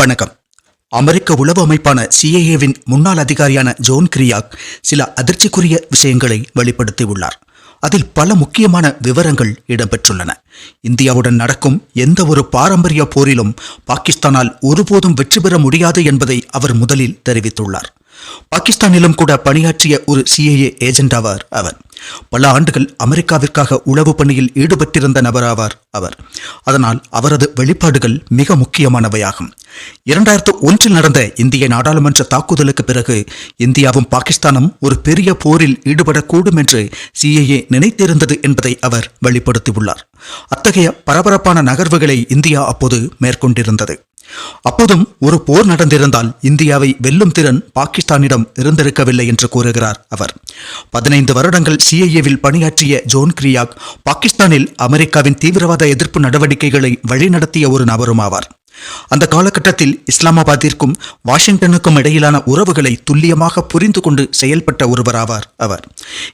வணக்கம். அமெரிக்க உளவு அமைப்பான சிஏஏவின் முன்னாள் அதிகாரியான ஜோன் கிரியாக் சில அதிர்ச்சிக்குரிய விஷயங்களை வெளிப்படுத்தியுள்ளார். அதில் பல முக்கியமான விவரங்கள் இடம்பெற்றுள்ளன. இந்தியாவுடன் நடக்கும் எந்த ஒரு பாரம்பரிய போரிலும் பாகிஸ்தானால் ஒருபோதும் வெற்றி பெற முடியாது என்பதை அவர் முதலில் தெரிவித்துள்ளார். பாகிஸ்தானிலும் கூட பணியாற்றிய ஒரு சிஏஏ ஏஜென்ட் ஆவார் அவர். பல ஆண்டுகள் அமெரிக்காவிற்காக உளவு பணியில் ஈடுபட்டிருந்த நபராவார் அவர். அதனால் அவரது வெளிப்பாடுகள் மிக முக்கியமானவையாகும். இரண்டாயிரத்து ஒன்றில் நடந்த இந்திய நாடாளுமன்ற தாக்குதலுக்கு பிறகு இந்தியாவும் பாகிஸ்தானும் ஒரு பெரிய போரில் ஈடுபடக்கூடும் என்று சிஏஏ நினைத்திருந்தது என்பதை அவர் வெளிப்படுத்தியுள்ளார். அத்தகைய பரபரப்பான நகர்வுகளை இந்தியா அப்போது மேற்கொண்டிருந்தது. அப்போதும் ஒரு போர் நடந்திருந்தால் இந்தியாவை வெல்லும் திறன் பாகிஸ்தானிடம் இருந்திருக்கவில்லை என்று கூறுகிறார் அவர். பதினைந்து வருடங்கள் சிஐஏவில் பணியாற்றிய ஜோன் கிரியாக் பாகிஸ்தானில் அமெரிக்காவின் தீவிரவாத எதிர்ப்பு நடவடிக்கைகளை வழிநடத்திய ஒரு நபரும் ஆவார் அந்த காலகட்டத்தில் இஸ்லாமாபாத்திற்கும் வாஷிங்டனுக்கும் இடையிலான உறவுகளை துல்லியமாக புரிந்து கொண்டு செயல்பட்ட ஒருவராவார் அவர்.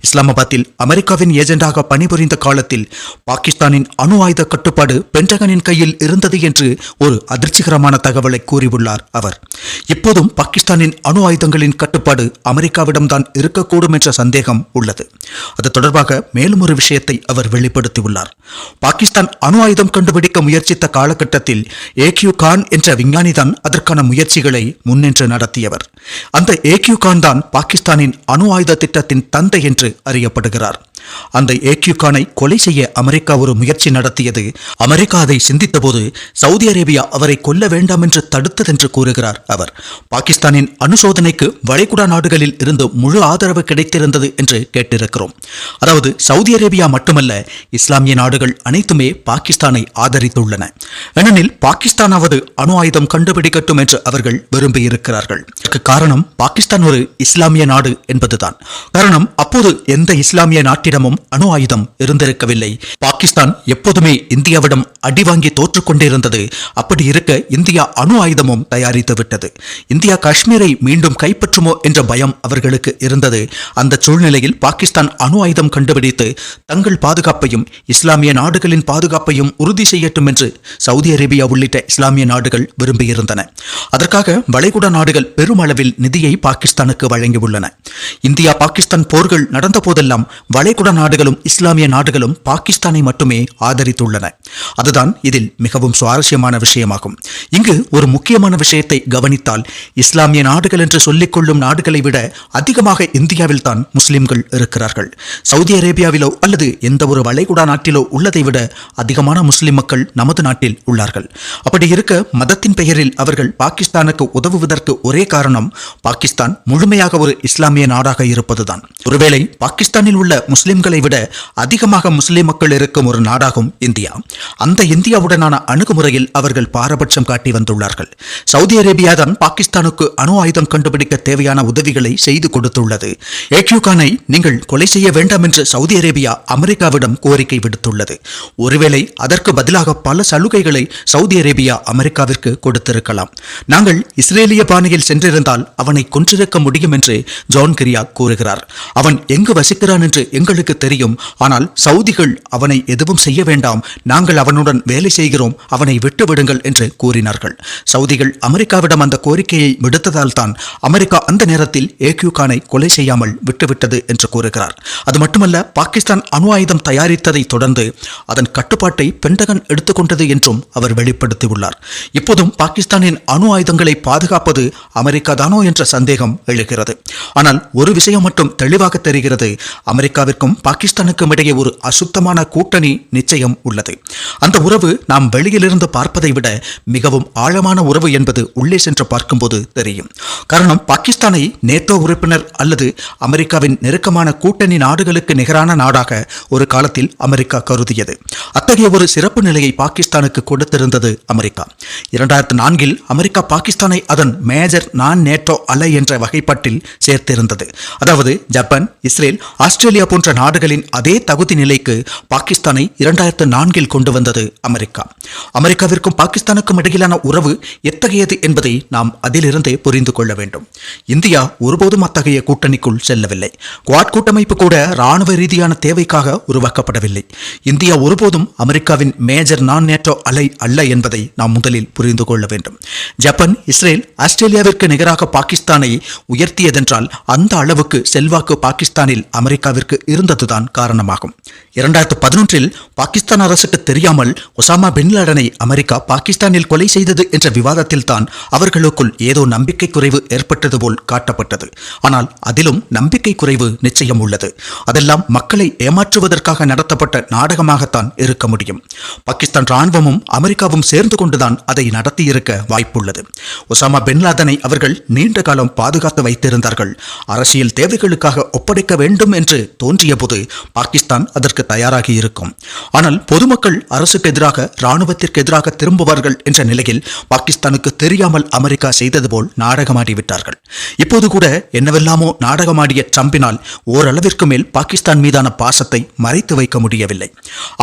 இஸ்லாமாபாத்தில் அமெரிக்காவின் ஏஜெண்டாக பணிபுரிந்த காலத்தில் பாகிஸ்தானின் அணு ஆயுத கட்டுப்பாடு பென்டகனின் கையில் இருந்தது என்று ஒரு அதிர்ச்சிகரமான தகவலை கூறியுள்ளார் அவர். இப்போதும் பாகிஸ்தானின் அணு ஆயுதங்களின் கட்டுப்பாடு அமெரிக்காவிடம்தான் இருக்கக்கூடும் என்ற சந்தேகம் உள்ளது. அது தொடர்பாக மேலும் ஒரு விஷயத்தை அவர் வெளிப்படுத்தியுள்ளார். பாகிஸ்தான் அணு ஆயுதம் கண்டுபிடிக்க முயற்சித்த காலகட்டத்தில் ஏகியூ கான் என்ற விஞ்ஞானிதான் அதற்கான முயற்சிகளை முன்னின்று நடத்தியவர். அந்த ஏக்யூ கான் தான் பாகிஸ்தானின் அணு ஆயுத திட்டத்தின் தந்தை என்று அறியப்படுகிறார். அந்த ஏக்யூ கானை கொலை செய்ய அமெரிக்கா ஒரு முயற்சி நடத்தியது. அமெரிக்கா அதை சிந்தித்தபோது சவுதி அரேபியா அவரை கொல்ல வேண்டாம் என்று தடுத்ததென்று கூறுகிறார் அவர். பாகிஸ்தானின் அணுசோதனைக்கு வளைகுடா நாடுகளில் இருந்து முழு ஆதரவு கிடைத்திருந்தது என்று கேட்டிருக்கிறோம். அதாவது சவுதி அரேபியா மட்டுமல்ல இஸ்லாமிய நாடுகள் அனைத்துமே பாகிஸ்தானை ஆதரித்துள்ளன. ஏனெனில் பாகிஸ்தானாவது அணு ஆயுதம் கண்டுபிடிக்கட்டும் என்று அவர்கள் விரும்பியிருக்கிறார்கள். காரணம் பாகிஸ்தான் ஒரு இஸ்லாமிய நாடு என்பதுதான். காரணம் அப்போது எந்த இஸ்லாமிய நாட்டிடமும் அணு ஆயுதம் இருந்திருக்கவில்லை. பாகிஸ்தான் எப்போதுமே இந்தியாவிடம் அடி வாங்கி தோற்றுக்கொண்டிருந்தது அப்படி இருக்க இந்தியா அணு ஆயுதமும் தயாரித்து விட்டது. இந்தியா காஷ்மீரை மீண்டும் கைப்பற்றுமோ என்ற பயம் அவர்களுக்கு இருந்தது. அந்த சூழ்நிலையில் பாகிஸ்தான் அணு ஆயுதம் கண்டுபிடித்து தங்கள் பாதுகாப்பையும் இஸ்லாமிய நாடுகளின் பாதுகாப்பையும் உறுதி செய்யட்டும் என்று சவுதி அரேபியா உள்ளிட்ட இஸ்லாமிய நாடுகள் விரும்பியிருந்தன. அதற்காக வளைகுடா நாடுகள் பெருமளவில் நிதியை பாகிஸ்தானுக்கு வழங்கியுள்ளன. இந்தியா பாகிஸ்தான் போர்கள் நடந்த போதெல்லாம் வளைகுடா நாடுகளும் இஸ்லாமிய நாடுகளும் பாகிஸ்தானை மட்டுமே ஆதரித்துள்ளன. அதுதான் இதில் மிகவும் சுவாரஸ்யமான விஷயமாகும். இங்கு ஒரு முக்கியமான விஷயத்தை கவனித்தால் இஸ்லாமிய நாடுகள் என்று சொல்லிக் கொள்ளும் நாடுகளை விட அதிகமாக இந்தியாவில் தான் முஸ்லிம்கள் இருக்கிறார்கள். சவுதி அரேபியாவிலோ அல்லது எந்த ஒரு வளைகுடா நாட்டிலோ உள்ளதை விட அதிகமான முஸ்லிம் மக்கள் நமது நாட்டில் உள்ளார்கள். அப்படி இருக்க மதத்தின் பெயரில் அவர்கள் பாகிஸ்தானுக்கு உதவுவதற்கு ஒரே காரணம் பாகிஸ்தான் முழுமையாக ஒரு இஸ்லாமிய நாடாக இருப்பதுதான். ஒருவேளை பாகிஸ்தானில் உள்ள முஸ்லிம்களை விட அதிகமாக முஸ்லிம் மக்கள் இருக்கும் ஒரு நாடாகும் இந்தியா. அந்த இந்தியாவுடனான அணுகுமுறையில் அவர்கள் பாரபட்சம் காட்டி வந்துள்ளார்கள். சவுதி அரேபியா தான் பாகிஸ்தானுக்கு அணு ஆயுதம் கண்டுபிடிக்க தேவையான உதவிகளை செய்து கொடுத்துள்ளது. ஏக்யூகானை நீங்கள் கொலை செய்ய வேண்டாம் என்று சவுதி அரேபியா அமெரிக்காவிடம் கோரிக்கை விடுத்துள்ளது. ஒருவேளை அதற்கு பதிலாக பல சலுகைகளை சவுதி அரேபியா அமெரிக்காவிற்கு கொடுத்திருக்கலாம். நாங்கள் இஸ்ரேலிய பாணியில் சென்றிருந்தால் அவனை கொன்றிருக்க முடியும் என்று ஜான் கிரியா கூறுகிறார். அவன் எங்கு வசிக்கிறான் என்று எங்களுக்கு தெரியும். ஆனால் சவுதிகள் அவனை எதுவும் செய்ய வேண்டாம். நாங்கள் அவனுடன் வேலை செய்கிறோம். அவனை விட்டுவிடுங்கள் என்று கூறினார்கள். சவுதிகள் அமெரிக்காவிடம் அந்த கோரிக்கையை விடுத்ததால் தான் அமெரிக்கா அந்த நேரத்தில் ஏக்யூ கானை கொலை செய்யாமல் விட்டுவிட்டது என்று கூறுகிறார். அது மட்டுமல்ல பாகிஸ்தான் அணு ஆயுதம் தயாரித்ததை தொடர்ந்து அதன் கட்டுப்பாட்டை பென்டகன் எடுத்துக்கொண்டது என்றும் அவர் வெளிப்படுத்தியுள்ளார். இப்போதும் பாகிஸ்தானின் அணு ஆயுதங்களை பாதுகாப்பது அமெரிக்கா தானோ என்ற சந்தேகம் எழுகிறது. ஆனால் ஒரு விஷயம் மட்டும் தெளிவாக தெரிகிறது. அமெரிக்காவிற்கும் பாகிஸ்தானுக்கும் இடையே ஒரு அசுத்தமான கூட்டணி நிச்சயம் உள்ளது. அந்த உறவு நாம் வெளியிலிருந்து பார்ப்பதை விட மிகவும் ஆழமான உறவு என்பது உள்ளே சென்று பார்க்கும்போது தெரியும். காரணம் பாகிஸ்தானை நேட்டோ உறுப்பினர் அல்லது அமெரிக்காவின் நெருக்கமான கூட்டணி நாடுகளுக்கு நிகரான நாடாக ஒரு காலத்தில் அமெரிக்கா கருதியது. அத்தகைய ஒரு சிறப்பு நிலையை பாகிஸ்தானுக்கு கொடுத்திருந்தது அமெரிக்கா. இரண்டாயிரத்து நான்கில் அமெரிக்கா பாகிஸ்தானை அதன் மேஜர் நான் நேட்டோ அலை என்ற வகைப்பாட்டில் சேர்த்திருந்தது. அதாவது ஜப்பான் இஸ்ரேல் ஆஸ்திரேலியா போன்ற நாடுகளின் அதே தகுதி நிலைக்கு பாகிஸ்தானை இரண்டாயிரத்து நான்கில் கொண்டு வந்தது அமெரிக்கா. அமெரிக்காவிற்கும் பாகிஸ்தானுக்கும் இடையிலான உறவு எத்தகையது என்பதை நாம் அதிலிருந்தே புரிந்து கொள்ள வேண்டும். இந்தியா ஒருபோதும் அத்தகைய கூட்டணிக்குள் செல்லவில்லை. குவாட் கூட்டமைப்பு கூட ராணுவ ரீதியான தேவைக்காக உருவாக்கப்படவில்லை. இந்தியா ஒருபோதும் அமெரிக்காவின் மேஜர் நான் நேட்டோ அலை அல்ல என்பதை நாம் முதலில் புரிந்து கொள்ள வேண்டும். ஜப்பான் இஸ்ரேல் ஆஸ்திரேலியாவிற்கு நிகராக பாகிஸ்தானை உயர்த்தியதென்றால் அந்த அளவுக்கு செல்வாக்கு பாகிஸ்தானில் அமெரிக்காவிற்கு இருந்ததுதான் காரணமாகும். இரண்டாயிரத்து பதினொன்றில் பாகிஸ்தான் அரசுக்கு தெரியாமல் ஒசாமா பின் லாடனை அமெரிக்கா பாகிஸ்தானில் கொலை செய்தது என்ற விவாதத்தில் தான் அவர்களுக்குள் ஏதோ நம்பிக்கை குறைவு ஏற்பட்டது போல் காட்டப்பட்டது. ஆனால் அதிலும் நம்பிக்கை குறைவு நிச்சயம் உள்ளது. அதெல்லாம் மக்களை ஏமாற்றுவதற்காக நடத்தப்பட்ட நாடகமாகத்தான் இருக்க முடியும். பாகிஸ்தான் ராணுவமும் அமெரிக்காவும் சேர்ந்து கொண்டுதான் அதை நடத்தியிருக்க வாய்ப்புள்ளது. ஒசாமா பின் லாதனை அவர்கள் நீண்ட காலம் பாதுகாத்து வைத்திருந்தார்கள். அரசியல் தேவைகளுக்காக ஒப்படைக்க வேண்டும் என்று தோன்றிய போது பாகிஸ்தான் அதற்கு தயாராகி இருக்கும். ஆனால் பொதுமக்கள் அரசு அரசுக்கு எதிராக ராணுவத்திற்கு எதிராக திரும்புவார்கள் என்ற நிலையில் பாகிஸ்தானுக்கு தெரியாமல் அமெரிக்கா செய்தது போல் நாடகமாடிவிட்டார்கள் இப்போது கூட என்னவெல்லாமோ நாடகமாடிய ட்ரம்பினால் ஓரளவிற்கு மேல் பாகிஸ்தான் மீதான பாசத்தை மறைத்து வைக்க முடியவில்லை.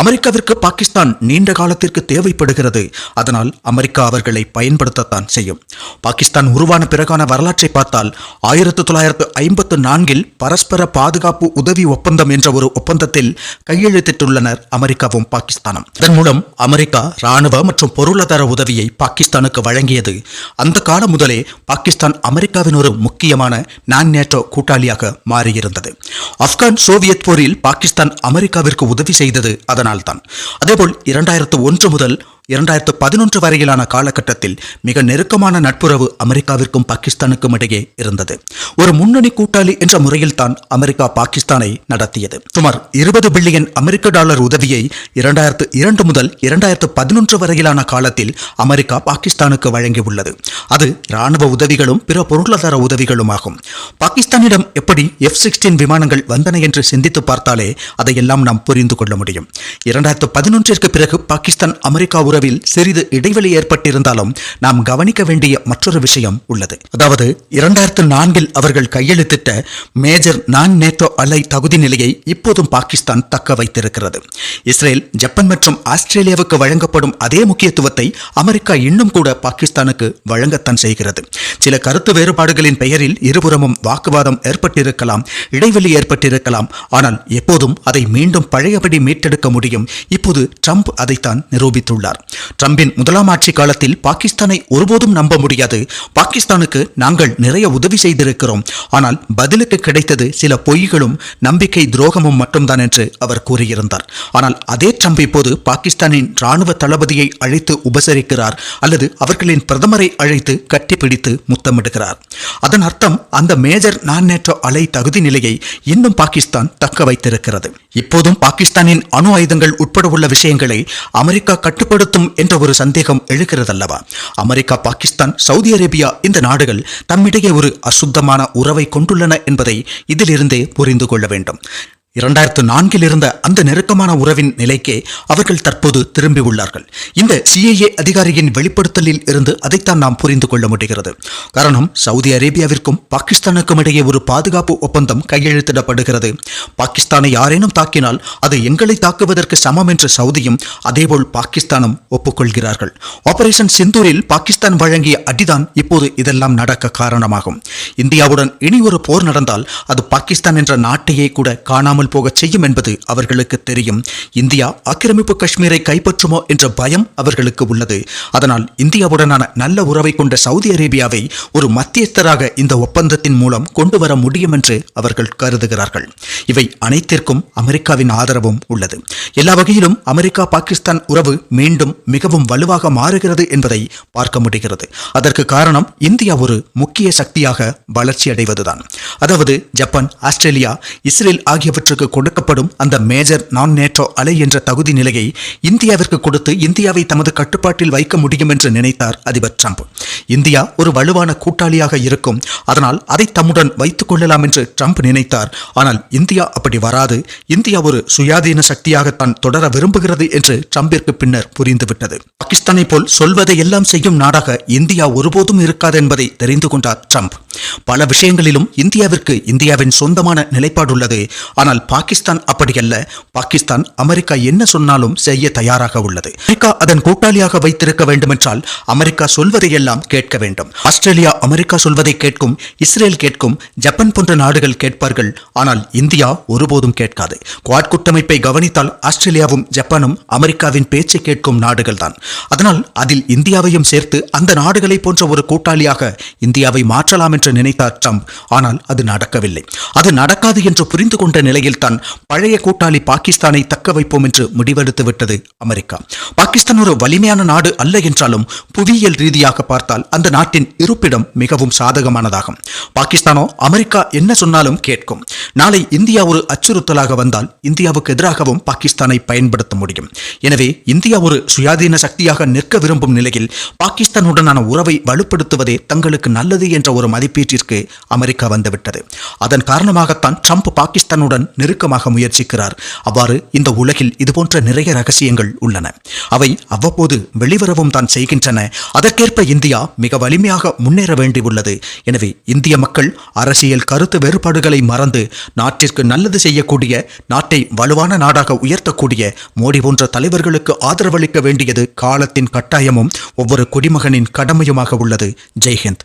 அமெரிக்காவிற்கு பாகிஸ்தான் நீண்ட காலத்திற்கு தேவைப்படுகிறது. அதனால் அமெரிக்கா அவர்களை பயன்படுத்தத்தான் செய்யும். பாகிஸ்தான் உருவான பிறகான வரலாற்றை பார்த்தால் ஆயிரத்து தொள்ளாயிரத்து ஐம்பத்து நான்கில் பரஸ்பர பாதுகாப்பு உதவி ஒப்பந்தம் என்ற ஒரு ஒப்பந்தத்தில் கையெழுத்திட்டுள்ளனர் அமெரிக்காவும் பாகிஸ்தானும். இதன் மூலம் அமெரிக்கா ராணுவ மற்றும் பொருளாதார உதவியை பாகிஸ்தானுக்கு வழங்கியது. அந்த காலம் முதலே பாகிஸ்தான் அமெரிக்காவின் ஒரு முக்கியமான நான் நேட்டோ கூட்டாளியாக மாறியிருந்தது. ஆப்கான் சோவியத் போரில் பாகிஸ்தான் அமெரிக்காவிற்கு உதவி செய்தது அதனால்தான். அதேபோல் இரண்டாயிரத்து ஒன்று முதல் இரண்டாயிரத்து பதினொன்று வரையிலான காலகட்டத்தில் மிக நெருக்கமான நட்புறவு அமெரிக்காவிற்கும் பாகிஸ்தானுக்கும் இடையே இருந்தது. ஒரு முன்னணி கூட்டாளி என்ற முறையில் தான் அமெரிக்கா பாகிஸ்தானை நடத்தியது. சுமார் இருபது பில்லியன் அமெரிக்க டாலர் உதவியை இரண்டாயிரத்து இரண்டு முதல் இரண்டாயிரத்து பதினொன்று வரையிலான காலத்தில் அமெரிக்கா பாகிஸ்தானுக்கு வழங்கியுள்ளது. அது ராணுவ உதவிகளும் பிற பொருளாதார உதவிகளும் ஆகும் பாகிஸ்தானிடம் எப்படி எஃப் சிக்ஸ்டீன் விமானங்கள் வந்தன என்று சிந்தித்து பார்த்தாலே அதையெல்லாம் நாம் புரிந்து கொள்ள முடியும். இரண்டாயிரத்து பதினொன்றிற்கு பிறகு பாகிஸ்தான் அமெரிக்கா உறவில் சிறிது இடைவெளி ஏற்பட்டிருந்தாலும் நாம் கவனிக்க வேண்டிய மற்றொரு விஷயம் உள்ளது. அதாவது இரண்டாயிரத்து நான்கில் அவர்கள் கையெழுத்திட்ட மேஜர் நான் நேட்டோ அலை தகுதி நிலையை இப்போதும் பாகிஸ்தான் தக்க வைத்திருக்கிறது. இஸ்ரேல் ஜப்பான் மற்றும் ஆஸ்திரேலியாவுக்கு வழங்கப்படும் அதே முக்கியத்துவத்தை அமெரிக்கா இன்னும் கூட பாகிஸ்தானுக்கு வழங்கத்தான் செய்கிறது. சில கருத்து வேறுபாடுகளின் பெயரில் இருபுறமும் வாக்குவாதம் ஏற்பட்டிருக்கலாம் இடைவெளி ஏற்பட்டிருக்கலாம். ஆனால் எப்போதும் அதை மீண்டும் பழையபடி மீட்டெடுக்க முடியும். இப்போது ட்ரம்ப் அதைத்தான் நிரூபித்துள்ளார். ட்ரம்பின் முதலாம் ஆட்சி காலத்தில் பாகிஸ்தானை ஒருபோதும் நம்ப முடியாது. பாகிஸ்தானுக்கு நாங்கள் நிறைய உதவி செய்திருக்கிறோம். ஆனால் பதிலுக்கு கிடைத்தது சில பொய்களும் நம்பிக்கை துரோகமும் மட்டும்தான் என்று அவர் கூறியிருந்தார். ஆனால் அதே ட்ரம்ப் இப்போது பாகிஸ்தானின் ராணுவ தளபதியை அழைத்து உபசரிக்கிறார் அல்லது அவர்களின் பிரதமரை அழைத்து கட்டிப்பிடித்து முத்தமிடுகிறார். அதன் அர்த்தம் அந்த மேஜர் நான் நேற்றோ அலை தகுதி நிலையை இன்னும் பாகிஸ்தான் தக்க வைத்திருக்கிறது. இப்போதும் பாகிஸ்தானின் அணு ஆயுதங்கள் உட்பட உள்ள விஷயங்களை அமெரிக்கா கட்டுப்படுத்த கட்டுப்படுத்தும் என்ற ஒரு சந்தேகம் எழுகிறதல்லவா? அமெரிக்கா பாகிஸ்தான் சவுதி அரேபியா இந்த நாடுகள் தம்மிடையே ஒரு அசுத்தமான உறவை கொண்டுள்ளன என்பதை இதிலிருந்தே புரிந்து கொள்ள வேண்டும். இரண்டாயிரத்து நான்கில் இருந்த அந்த நெருக்கமான உறவின் நிலைக்கே அவர்கள் தற்போது திரும்பியுள்ளார்கள். இந்த சிஐஏ அதிகாரியின் வெளிப்படுத்தலில் இருந்து அதைத்தான் நாம் புரிந்து கொள்ள முடிகிறது. காரணம் சவுதி அரேபியாவிற்கும் பாகிஸ்தானுக்கும் இடையே ஒரு பாதுகாப்பு ஒப்பந்தம் கையெழுத்திடப்படுகிறது. பாகிஸ்தானை யாரேனும் தாக்கினால் அது எங்களை தாக்குவதற்கு சமம் என்று சவுதியும் அதேபோல் பாகிஸ்தானும் ஒப்புக்கொள்கிறார்கள். ஆபரேஷன் சிந்தூரில் பாகிஸ்தான் வழங்கிய அடிதான் இப்போது இதெல்லாம் நடக்க காரணமாகும். இந்தியாவுடன் இனி ஒரு போர் நடந்தால் அது பாகிஸ்தான் என்ற நாட்டையே கூட காணாமல் இல்லாமல் போகச் செய்யும் என்பது அவர்களுக்கு தெரியும். இந்தியா ஆக்கிரமிப்பு காஷ்மீரை கைப்பற்றுமோ என்ற பயம் அவர்களுக்கு உள்ளது. அதனால் இந்தியாவுடனான நல்ல உறவை கொண்ட சவுதி அரேபியாவை ஒரு மத்தியஸ்தராக இந்த ஒப்பந்தத்தின் மூலம் கொண்டு வர முடியும் என்று அவர்கள் கருதுகிறார்கள். இவை அனைத்திற்கும் அமெரிக்காவின் ஆதரவும் உள்ளது. எல்லா வகையிலும் அமெரிக்கா பாகிஸ்தான் உறவு மீண்டும் மிகவும் வலுவாக மாறுகிறது என்பதை பார்க்க முடிகிறது. அதற்கு காரணம் இந்தியா ஒரு முக்கிய சக்தியாக வளர்ச்சி அடைவதுதான் அதாவது ஜப்பான் ஆஸ்திரேலியா இஸ்ரேல் ஆகியவற்றுக்கு கொடுக்கப்படும் அந்த மேஜர் நான் நேட்டோ அலை என்ற தகுதி நிலையை இந்தியாவிற்கு கொடுத்து இந்தியாவை தமது கட்டுப்பாட்டில் வைக்க முடியும் என்று நினைத்தார் அதிபர் ட்ரம்ப். இந்தியா ஒரு வலுவான கூட்டாளியாக இருக்கும். அதனால் அதை தம்முடன் வைத்துக் கொள்ளலாம் என்று ட்ரம்ப் நினைத்தார். ஆனால் இந்தியா அப்படி வராது. இந்தியா ஒரு சுயாதீன சக்தியாகத்தான் தொடர விரும்புகிறது என்று ட்ரம்பிற்கு பின்னர் புரிந்துவிட்டது. பாகிஸ்தானை போல் சொல்வதை எல்லாம் செய்யும் நாடாக இந்தியா ஒருபோதும் இருக்காது என்பதை தெரிந்து கொண்டார் ட்ரம்ப். பல விஷயங்களிலும் இந்தியாவிற்கு இந்தியாவின் சொந்தமான நிலைப்பாடுள்ளது ஆனால் பாகிஸ்தான் அப்படியல்ல. பாகிஸ்தான் அமெரிக்கா என்ன சொன்னாலும் செய்ய தயாராக உள்ளது. அமெரிக்கா அதன் கூட்டாளியாக வைத்திருக்க வேண்டுமென்றால் அமெரிக்கா சொல்வதையெல்லாம் கேட்க வேண்டும். ஆஸ்திரேலியா அமெரிக்கா சொல்வதை கேட்கும் இஸ்ரேல் கேட்கும் ஜப்பான் போன்ற நாடுகள் கேட்பார்கள். ஆனால் இந்தியா ஒருபோதும் கேட்காது. குவாட் கூட்டமைப்பை கவனித்தால் ஆஸ்திரேலியாவும் ஜப்பானும் அமெரிக்காவின் பேச்சை கேட்கும் நாடுகள் தான் அதனால் அதில் இந்தியாவையும் சேர்த்து அந்த நாடுகளை போன்ற ஒரு கூட்டாளியாக இந்தியாவை மாற்றலாம் என்று நினைத்தார் ட்ரம்ப். ஆனால் அது நடக்கவில்லை. அது நடக்காது என்று புரிந்து கொண்ட நிலையில் தான் பழைய கூட்டாளி பாகிஸ்தானை தக்க வைப்போம் என்று முடிவெடுத்து விட்டது அமெரிக்கா. பாகிஸ்தான் ஒரு வலிமையான நாடு அல்ல என்றாலும் புவியியல் ரீதியாக பார்த்தால் அந்த நாட்டின் இருப்பிடம் மிகவும் சாதகமானதாகும். பாகிஸ்தானோ அமெரிக்கா என்ன சொன்னாலும் கேட்கும். நாளை இந்தியா ஒரு அச்சுறுத்தலாக வந்தால் இந்தியாவுக்கு எதிராகவும் பாகிஸ்தானை பயன்படுத்த முடியும். எனவே இந்தியா ஒரு சுயாதீன சக்தியாக நிற்க விரும்பும் நிலையில் பாகிஸ்தானுடனான உறவை வலுப்படுத்துவதே தங்களுக்கு நல்லது என்ற ஒரு மதிப்பீட்டிற்கு அமெரிக்கா வந்துவிட்டது. அதன் காரணமாகத்தான் ட்ரம்ப் பாகிஸ்தானுடன் நெருக்கமாக முயற்சிக்கிறார். அவ்வாறு இந்த உலகில் இதுபோன்ற நிறைய ரகசியங்கள் உள்ளன. அவை அவ்வப்போது வெளிவரவும் தான் செய்கின்றன. அதற்கேற்ப இந்தியா மிக வலிமையாக முன்னேற வேண்டியுள்ளது. எனவே இந்திய மக்கள் அரசியல் கருத்து வேறுபாடுகளை மறந்து நாட்டிற்கு நல்லது செய்யக்கூடிய நாட்டை வலுவான நாடாக உயர்த்தக்கூடிய மோடி போன்ற தலைவர்களுக்கு ஆதரவளிக்க வேண்டியது காலத்தின் கட்டாயமும் ஒவ்வொரு குடிமகனின் கடமையுமாக உள்ளது. ஜெய்ஹிந்த்.